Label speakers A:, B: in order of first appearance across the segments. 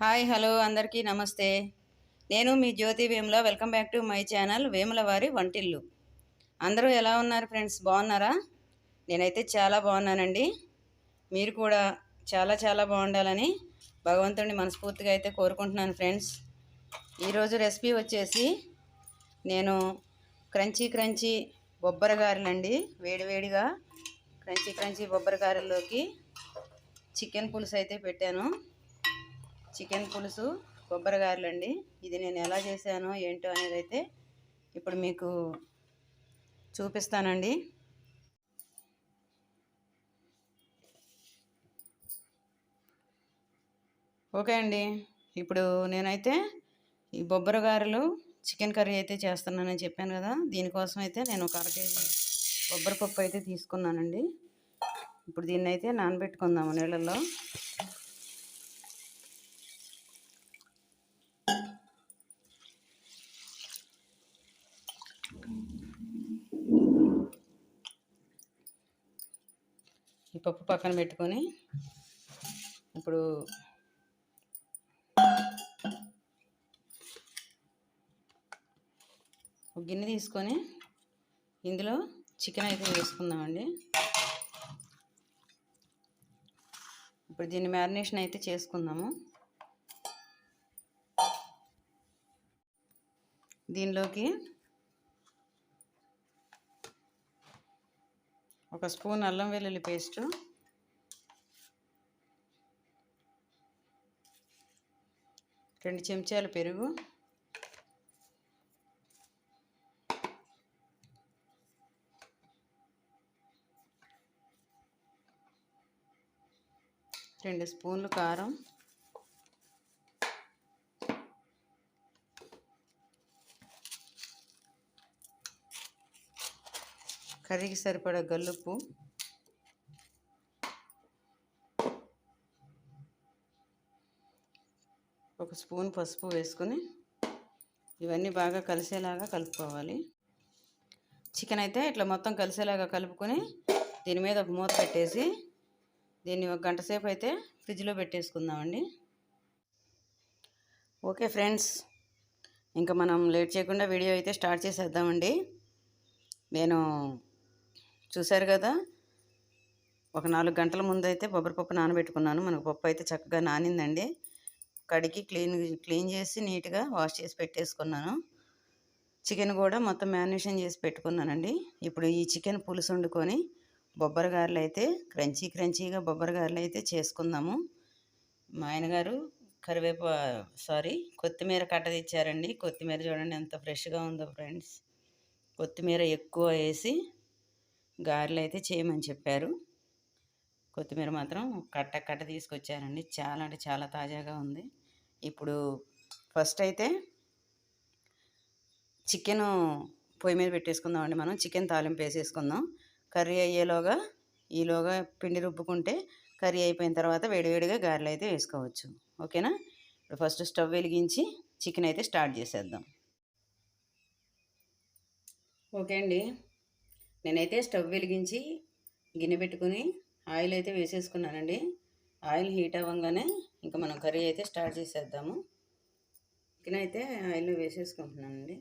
A: Hi hello అందరికీ నమస్తే. నేను మీ Jyothi Vemula welcome back to my channel Vemula వారి వంటిల్లు. అందరూ ఎలా ఉన్నారు ఫ్రెండ్స్? బాగున్నారా? నేనైతే చాలా బాగున్నానండి. మీరు కూడా చాలా చాలా బాగుండాలని భగవంతుడిని మనస్ఫూర్తిగా అయితే కోరుకుంటున్నాను ఫ్రెండ్స్. ఈరోజు రెసిపీ వచ్చేసి నేను క్రంచీ క్రంచీ బొబ్బరగారెలండి. వేడివేడిగా క్రంచీ క్రంచీ బొబ్బరగారెల్లోకి చికెన్ పులుసు అయితే పెట్టాను. చికెన్ పులుసు కొబ్బరి గారెలండి ఇది నేను ఎలా చేశానో ఏంటో అనేది అయితే ఇప్పుడు మీకు చూపిస్తానండి. ఓకే అండి. ఇప్పుడు నేనైతే ఈ బొబ్బర గారెలు చికెన్ కర్రీ అయితే చేస్తున్నానని చెప్పాను కదా దీనికోసం అయితే నేను ఒక అర కేజీ బొబ్బరి పప్పు అయితే తీసుకున్నానండి. ఇప్పుడు దీన్ని అయితే నానబెట్టుకుందాము నీళ్ళల్లో. పప్పు పక్కన పెట్టుకొని ఇప్పుడు ఒక గిన్నె తీసుకొని ఇందులో చికెన్ అయితే వేసుకుందామండి. ఇప్పుడు దీన్ని మ్యారినేషన్ అయితే చేసుకుందాము. దీనిలోకి ఒక స్పూన్ అల్లం వెల్లుల్లి పేస్టు. రెండు చెంచాలు పెరుగు. రెండు స్పూన్లు కారం. కర్రీకి సరిపడా గల్లుప్పు. ఒక స్పూన్ పసుపు వేసుకొని ఇవన్నీ బాగా కలిసేలాగా కలుపుకోవాలి. చికెన్ అయితే ఇట్లా మొత్తం కలిసేలాగా కలుపుకొని దీని మీద ఒక మూత పెట్టేసి దీన్ని ఒక గంట సేపు అయితే ఫ్రిడ్జ్లో పెట్టేసుకుందామండి. ఓకే ఫ్రెండ్స్ ఇంకా మనం లేట్ చేయకుండా వీడియో అయితే స్టార్ట్ చేసేద్దామండి. నేను చూశారు కదా? ఒక నాలుగు గంటల ముందు అయితే బొబ్బరి పప్పు నానబెట్టుకున్నాను. మనకు పప్పు అయితే చక్కగా నానిందండి. కడిగి క్లీన్ క్లీన్ చేసి నీట్గా వాష్ చేసి పెట్టేసుకున్నాను. చికెన్ కూడా మొత్తం మ్యారినేషన్ చేసి పెట్టుకున్నానండి. ఇప్పుడు ఈ చికెన్ పులుసు వండుకొని బొబ్బరి గారెలు అయితే క్రంచీ క్రంచీగా బొబ్బరి గారెలు అయితే చేసుకుందాము. మా ఆయనగారు కరివేప సారీ కొత్తిమీర కట్ట తెచ్చారండి. కొత్తిమీర చూడండి ఎంత ఫ్రెష్గా ఉందో ఫ్రెండ్స్. కొత్తిమీర ఎక్కువ వేసి గారెలు అయితే చేయమని చెప్పారు. కొత్తిమీర మాత్రం కట్ట కట్ట తీసుకొచ్చారండి చాలా అంటే చాలా తాజాగా ఉంది. ఇప్పుడు ఫస్ట్ అయితే చికెన్ పొయ్యి మీద పెట్టేసుకుందామండి మనం. చికెన్ తాలింపు వేసేసుకుందాం. కర్రీ అయ్యేలోగా ఈలోగా పిండి రుబ్బుకుంటే కర్రీ అయిపోయిన తర్వాత వేడివేడిగా గారెలు అయితే వేసుకోవచ్చు. ఓకేనా? ఇప్పుడు ఫస్ట్ స్టవ్ వెలిగించి చికెన్ అయితే స్టార్ట్ చేసేద్దాం. ఓకే అండి. నేనైతే స్టవ్ వెలిగించి గిన్నె పెట్టుకుని ఆయిల్ అయితే వేసేసుకున్నానండి. ఆయిల్ హీట్ అవ్వగానే ఇంకా మనం కర్రీ అయితే స్టార్ట్ చేసేద్దాము. చికెన్ అయితే ఆయిల్లో వేసేసుకుంటున్నానండి.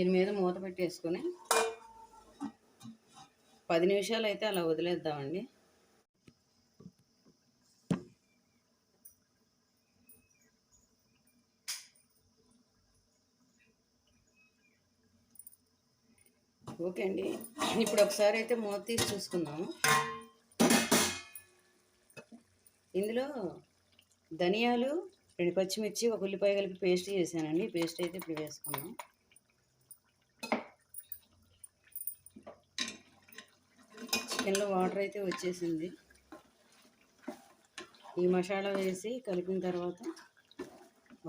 A: దీని మీద మూత పెట్టేసుకొని పది నిమిషాలు అయితే అలా వదిలేద్దామండి. ఓకే అండి. ఇప్పుడు ఒకసారి అయితే మూత తీసి చూసుకుందాము. ఇందులో ధనియాలు రెండు పచ్చిమిర్చి ఒక ఉల్లిపాయ కలిపి పేస్ట్ చేశానండి. పేస్ట్ అయితే ఇప్పుడు వేసుకున్నాం చికెన్లో వాటర్ అయితే వచ్చేసింది. ఈ మసాలా వేసి కలిపిన తర్వాత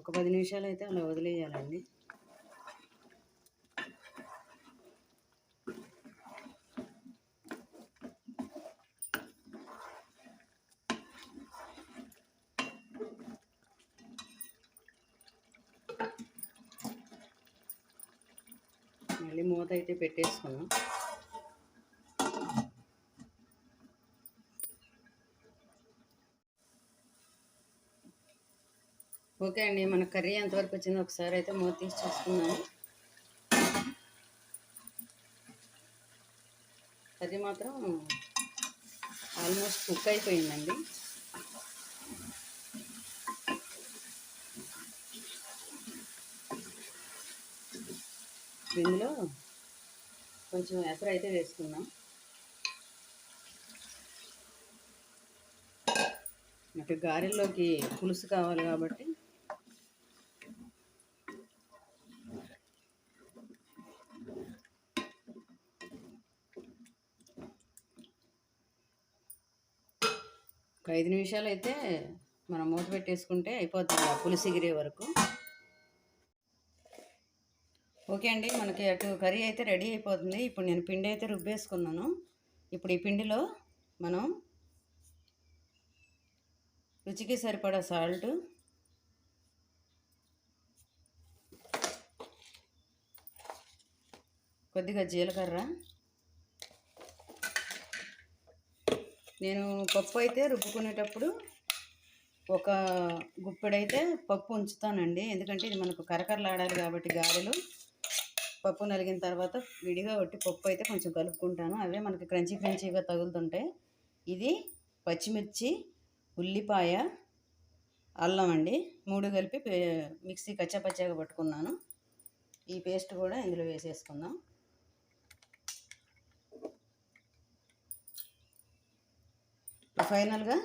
A: ఒక పది నిమిషాలు అయితే అలా వదిలేయాలండి. మళ్ళీ మూత అయితే పెట్టేసుకున్నాం. ఓకే అండి మన కర్రీ ఎంతవరకు వచ్చిందో ఒకసారి అయితే మూత తీసి చూసుకున్నాము కర్రీ మాత్రం ఆల్మోస్ట్ కుక్ అయిపోయిందండి. ఇందులో కొంచెం ఎసరు అయితే వేసుకుందాం. నాకు గారెల్లోకి పులుసు కావాలి కాబట్టి ఐదు నిమిషాలు అయితే మనం మూత పెట్టేసుకుంటే అయిపోతుంది ఆ పులుసు ఎగిరే వరకు. ఓకే అండి మనకి అటు కర్రీ అయితే రెడీ అయిపోతుంది. ఇప్పుడు నేను పిండి అయితే రుబ్బేసుకున్నాను. ఇప్పుడు ఈ పిండిలో మనం రుచికి సరిపడా సాల్ట్ కొద్దిగా జీలకర్ర నేను పప్పు అయితే రుబ్బుకునేటప్పుడు ఒక గుప్పెడైతే పప్పు ఉంచుతానండి. ఎందుకంటే ఇది మనకు కరకరలాడాలి కాబట్టి గారెలు. పప్పు నలిగిన తర్వాత విడిగా ఒట్టి పప్పు అయితే కొంచెం కలుపుకుంటాను. అవే మనకి క్రంచీ క్రంచీగా తగులుతుంటాయి ఇది పచ్చిమిర్చి ఉల్లిపాయ అల్లం అండి. మూడు కలిపి పే- మిక్సీ కచ్చాపచ్చాగా పట్టుకున్నాను. ఈ పేస్ట్ కూడా ఇందులో వేసేసుకుందాం. ఫైనల్గా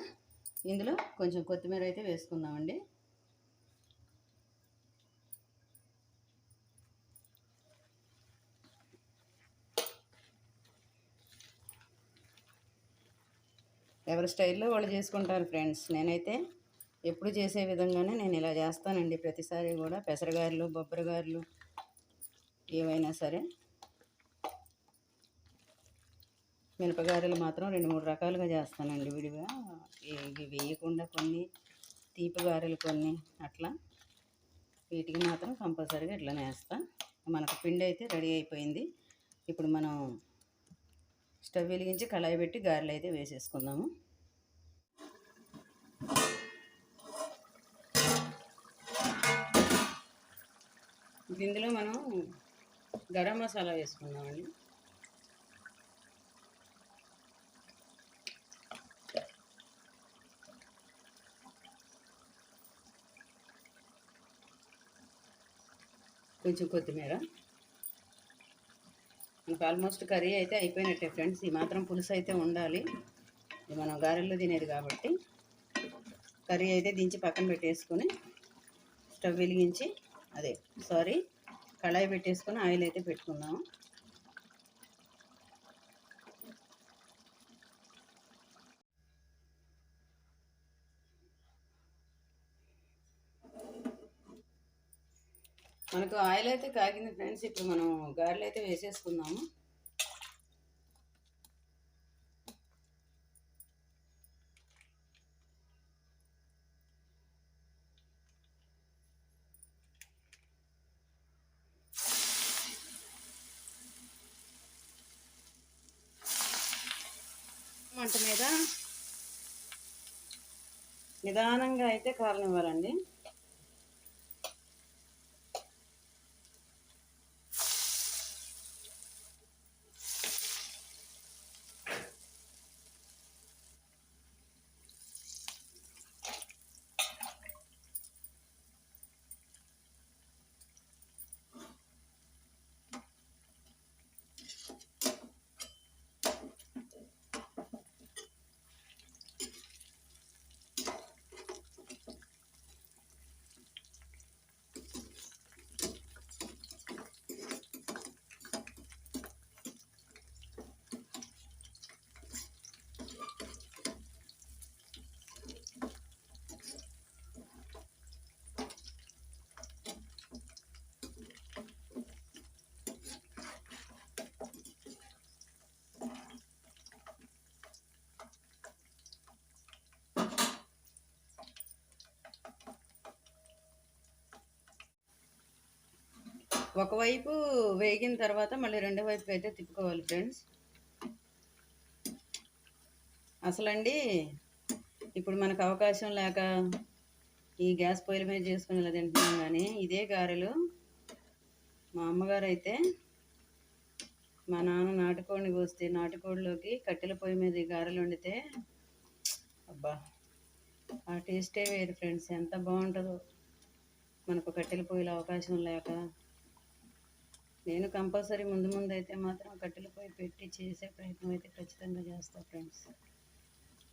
A: ఇందులో కొంచెం కొత్తిమీర అయితే వేసుకుందామండి. ఎవరి స్టైల్లో వాళ్ళు చేసుకుంటారు ఫ్రెండ్స్. నేనైతే ఎప్పుడు చేసే విధంగానే నేను ఇలా చేస్తానండి. ప్రతిసారి కూడా పెసరగారెలు బొబ్బరగారెలు ఏవైనా సరే మినపగారెలు మాత్రం రెండు మూడు రకాలుగా చేస్తానండి విడిగా. ఇవి వేయకుండా కొన్ని తీపి గారెలు కొన్ని అట్లా వీటికి మాత్రం కంపల్సరీగా ఇట్లనే వేస్తా. మనకు పిండి అయితే రెడీ అయిపోయింది. ఇప్పుడు మనం స్టవ్ వెలిగించి కళాయి పెట్టి గారెలు అయితే వేసేసుకుందాము. ఇందులో మనం గరం మసాలా వేసుకుందామండి. కొంచెం కొత్తిమీర. ఇంకా ఆల్మోస్ట్ కర్రీ అయితే అయిపోయినట్టే ఫ్రెండ్స్. ఈ మాత్రం పులుసు అయితే ఉండాలి. ఇది మనం గారెల్లో తినేది కాబట్టి. కర్రీ అయితే దించి పక్కన పెట్టేసుకొని స్టవ్ వెలిగించి అదే సారీ కళాయి పెట్టేసుకొని ఆయిల్ అయితే పెట్టుకుందాము. మనకు ఆయిల్ అయితే కాగింది ఫ్రెండ్స్. ఇప్పుడు మనం గారెలు అయితే వేసేసుకుందాము. మంట మీద నిదానంగా అయితే కాలనివ్వాలండి ఒకవైపు వేగిన తర్వాత మళ్ళీ రెండో వైపుకి అయితే తిప్పుకోవాలి ఫ్రెండ్స్. అసలండి ఇప్పుడు మనకు అవకాశం లేక ఈ గ్యాస్ పొయ్యిల మీద చేసుకుని ఇలా తింటున్నాం కానీ ఇదే గారెలు మా అమ్మగారు అయితే మా నాన్న నాటుకోడిని కోస్తే నాటుకోడిలోకి కట్టెల పొయ్యి మీద గారెలు వండితే అబ్బా ఆ టేస్టే వేరు ఫ్రెండ్స్. ఎంత బాగుంటుందో. మనకు కట్టెల పొయ్యిలో అవకాశం లేక నేను కంపల్సరీ ముందు ముందు అయితే మాత్రం కట్టెల పొయ్యి పెట్టి చేసే ప్రయత్నం అయితే ఖచ్చితంగా చేస్తాను ఫ్రెండ్స్.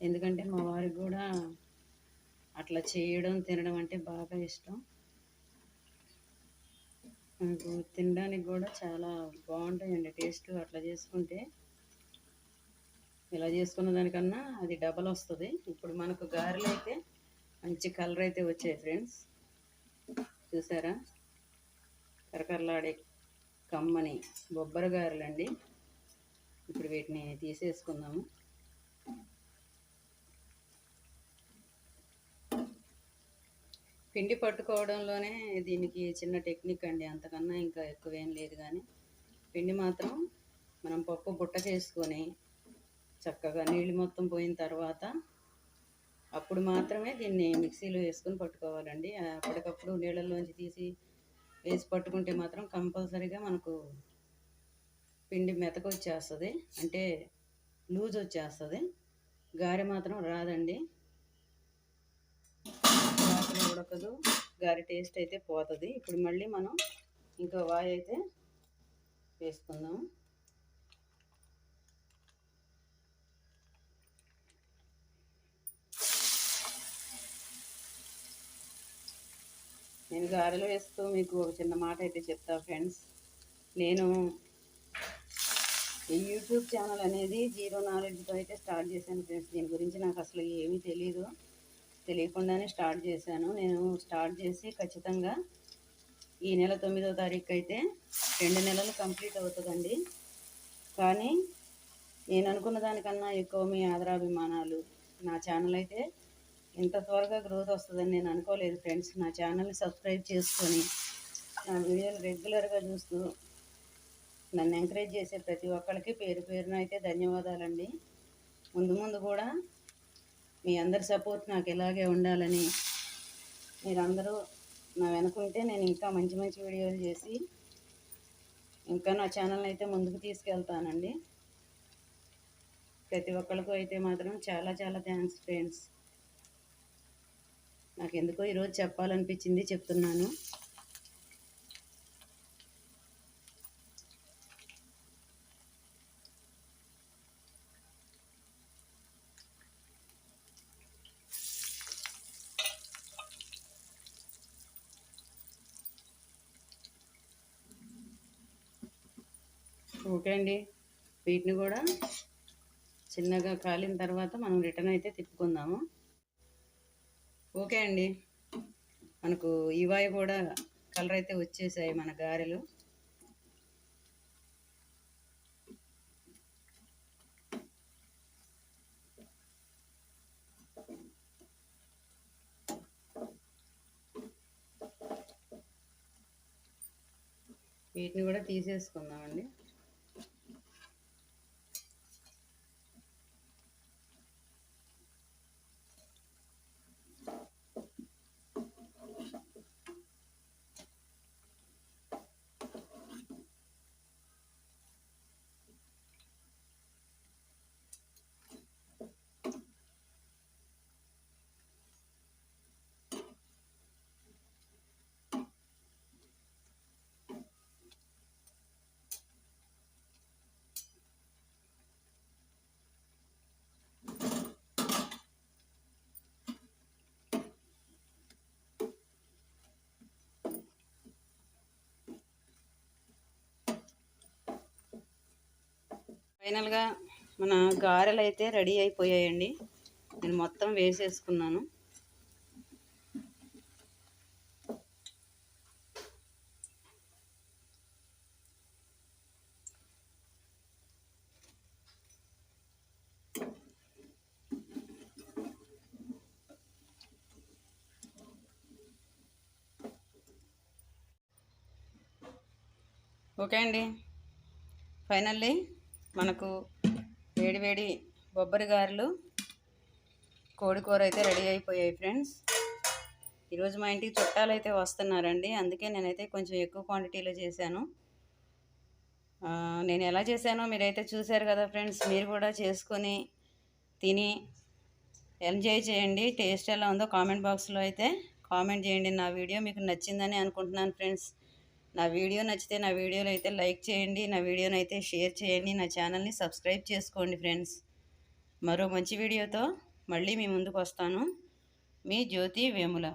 A: ఎందుకంటే మా వారికి కూడా అట్లా చేయడం తినడం అంటే బాగా ఇష్టం. నాకు తినడానికి కూడా చాలా బాగుంటాయండి టేస్ట్ అట్లా చేసుకుంటే. ఇలా చేసుకున్న దానికన్నా అది డబల్ వస్తుంది. ఇప్పుడు మనకు గారెలు అయితే మంచి కలర్ అయితే వచ్చాయి ఫ్రెండ్స్. చూసారా? కరకరలాడే కమ్మని బొబ్బర గారెలు అండి ఇప్పుడు వీటిని తీసేసుకుందాము. పిండి పట్టుకోవడంలోనే దీనికి చిన్న టెక్నిక్ అండి. అంతకన్నా ఇంకా ఎక్కువేం లేదు కానీ పిండి మాత్రం మనం పప్పు బుట్ట చేసుకొని చక్కగా నీళ్ళు మొత్తం పోయిన తర్వాత అప్పుడు మాత్రమే దీన్ని మిక్సీలో వేసుకొని పట్టుకోవాలండి. అప్పటికప్పుడు నీళ్ళల్లోంచి తీసి వేసి పట్టుకుంటే మాత్రం కంపల్సరీగా మనకు పిండి మెతక వచ్చేస్తుంది అంటే లూజ్ వచ్చేస్తుంది. గారె మాత్రం రాదండి. ఉడకదు. గారి టేస్ట్ అయితే పోతుంది. ఇప్పుడు మళ్ళీ మనం ఇంకో వాయి అయితే వేసుకుందాం. నేను గారెలు వేస్తూ మీకు ఒక చిన్న మాట అయితే చెప్తా ఫ్రెండ్స్ నేను ఈ యూట్యూబ్ ఛానల్ అనేది జీరో నాలెడ్జ్తో అయితే స్టార్ట్ చేశాను ఫ్రెండ్స్ దీని గురించి నాకు అసలు ఏమీ తెలియదు తెలియకుండానే స్టార్ట్ చేశాను. నేను స్టార్ట్ చేసి ఖచ్చితంగా ఈ నెల తొమ్మిదో తారీఖు అయితే రెండు నెలలు కంప్లీట్ అవుతుందండి. కానీ నేను అనుకున్న దానికన్నా ఎక్కువ మీ ఆదరాభిమానాలు నా ఛానల్ అయితే ఇంత త్వరగా గ్రోత్ వస్తుందని నేను అనుకోలేదు ఫ్రెండ్స్. నా ఛానల్ని సబ్స్క్రైబ్ చేసుకొని నా వీడియోలు రెగ్యులర్గా చూస్తూ నన్ను ఎంకరేజ్ చేసే ప్రతి ఒక్కరికి పేరు పేరున అయితే ధన్యవాదాలండి. ముందు ముందు కూడా మీ అందరి సపోర్ట్ నాకు ఇలాగే ఉండాలని మీరందరూ నా వెనుకుంటే నేను ఇంకా మంచి మంచి వీడియోలు చేసి ఇంకా నా ఛానల్ని అయితే ముందుకు తీసుకెళ్తానండి. ప్రతి ఒక్కరికి అయితే మాత్రం చాలా చాలా థ్యాంక్స్ ఫ్రెండ్స్. నాకు ఎందుకో ఈరోజు చెప్పాలనిపించింది చెప్తున్నాను. ఓకే అండి. వీటిని కూడా చిన్నగా కాలిన తర్వాత మనం రిటర్న్ అయితే తిప్పుకుందాము. ఓకే అండి. మనకు ఇవాయి కూడా కలర్ అయితే వచ్చేసాయి మన గారెలు. వీటిని కూడా తీసేసుకుందామండి. ఫైనల్గా మన గారెలు అయితే రెడీ అయిపోయాయండి. నేను మొత్తం వేసేసుకున్నాను. ఓకే అండి. ఫైనల్లీ మనకు వేడి వేడి బొబ్బరి గారెలు కోడి కూర అయితే రెడీ అయిపోయాయి ఫ్రెండ్స్. ఈరోజు మా ఇంటికి చుట్టాలు అయితే వస్తున్నారండి. అందుకే నేనైతే కొంచెం ఎక్కువ క్వాంటిటీలో చేశాను. నేను ఎలా చేశానో మీరైతే చూశారు కదా ఫ్రెండ్స్. మీరు కూడా చేసుకొని తిని ఎంజాయ్ చేయండి. టేస్ట్ ఎలా ఉందో కామెంట్ బాక్స్లో అయితే కామెంట్ చేయండి. నా వీడియో మీకు నచ్చిందని అనుకుంటున్నాను ఫ్రెండ్స్. నా వీడియో నచ్చితే నా వీడియోలు అయితే లైక్ చేయండి నా వీడియోని అయితే షేర్ చేయండి నా ఛానల్ని సబ్స్క్రైబ్ చేసుకోండి ఫ్రెండ్స్. మరో మంచి వీడియోతో మళ్ళీ మీ ముందుకు వస్తాను. మీ జ్యోతి వేముల.